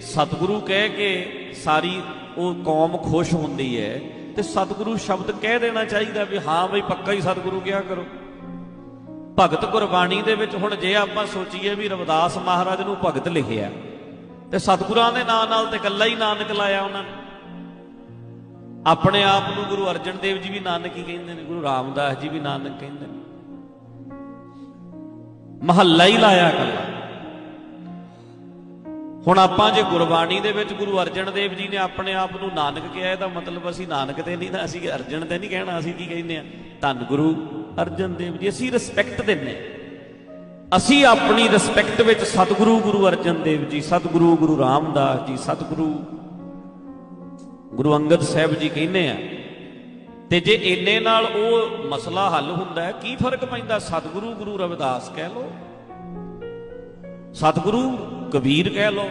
ਸਤਿਗੁਰੂ ਕਹਿ ਕੇ ਸਾਰੀ ਉਹ ਕੌਮ ਖੁਸ਼ ਹੁੰਦੀ ਹੈ ਤੇ ਸਤਿਗੁਰੂ ਸ਼ਬਦ ਕਹਿ ਦੇਣਾ ਚਾਹੀਦਾ ਵੀ ਹਾਂ ਬਈ ਪੱਕਾ ਹੀ ਸਤਿਗੁਰੂ ਕਿਹਾ ਕਰੋ। ਭਗਤ ਗੁਰਬਾਣੀ ਦੇ ਵਿੱਚ ਹੁਣ ਜੇ ਆਪਾਂ ਸੋਚੀਏ ਵੀ ਰਵਿਦਾਸ ਮਹਾਰਾਜ ਨੂੰ ਭਗਤ ਲਿਖਿਆ, ਤੇ ਸਤਿਗੁਰਾਂ ਦੇ ਨਾਂ ਨਾਲ ਤੇ ਇਕੱਲਾ ਹੀ ਨਾਨਕ ਲਾਇਆ ਉਹਨਾਂ ਨੇ। ਆਪਣੇ ਆਪ ਨੂੰ ਗੁਰੂ ਅਰਜਨ ਦੇਵ ਜੀ ਵੀ ਨਾਨਕ ਹੀ ਕਹਿੰਦੇ ਨੇ, ਗੁਰੂ ਰਾਮਦਾਸ ਜੀ ਵੀ ਨਾਨਕ ਕਹਿੰਦੇ ਨੇ। ਮਹੱਲਾ ਹੀ ਲਾਇਆ ਇਕੱਲਾ ਹੁਣ ਆਪਾਂ ਜੇ ਗੁਰਬਾਣੀ ਦੇ ਵਿੱਚ ਗੁਰੂ ਅਰਜਨ ਦੇਵ ਜੀ ਨੇ ਆਪਣੇ ਆਪ ਨੂੰ ਨਾਨਕ ਕਿਹਾ, ਇਹਦਾ ਮਤਲਬ ਅਸੀਂ ਨਾਨਕ ਤੇ ਨਹੀਂ ਨਾ ਅਸੀਂ ਅਰਜਨ ਤੇ ਨਹੀਂ ਕਹਿਣਾ, ਅਸੀਂ ਕੀ ਕਹਿੰਦੇ ਆ ਧੰਨ ਗੁਰੂ ਅਰਜਨ ਦੇਵ ਜੀ, ਅਸੀਂ ਰਿਸਪੈਕਟ ਦਿੰਨੇ ਅਸੀਂ ਆਪਣੀ ਰਿਸਪੈਕਟ ਵਿੱਚ ਸਤਿਗੁਰੂ ਗੁਰੂ ਅਰਜਨ ਦੇਵ ਜੀ, ਸਤਿਗੁਰੂ ਗੁਰੂ ਰਾਮਦਾਸ ਜੀ, ਸਤਿਗੁਰੂ ਗੁਰੂ ਅੰਗਦ ਸਾਹਿਬ ਜੀ ਕਹਿੰਦੇ ਆ, ਤੇ ਜੇ ਇੰਨੇ ਨਾਲ ਉਹ ਮਸਲਾ ਹੱਲ ਹੁੰਦਾ ਹੈ, ਕੀ ਫ਼ਰਕ ਪੈਂਦਾ? ਸਤਿਗੁਰੂ ਗੁਰੂ ਰਵਿਦਾਸ ਕਹਿ ਲੋ ਸਤਿਗੁਰੂ ਕਬੀਰ ਕਹਿ ਲੋ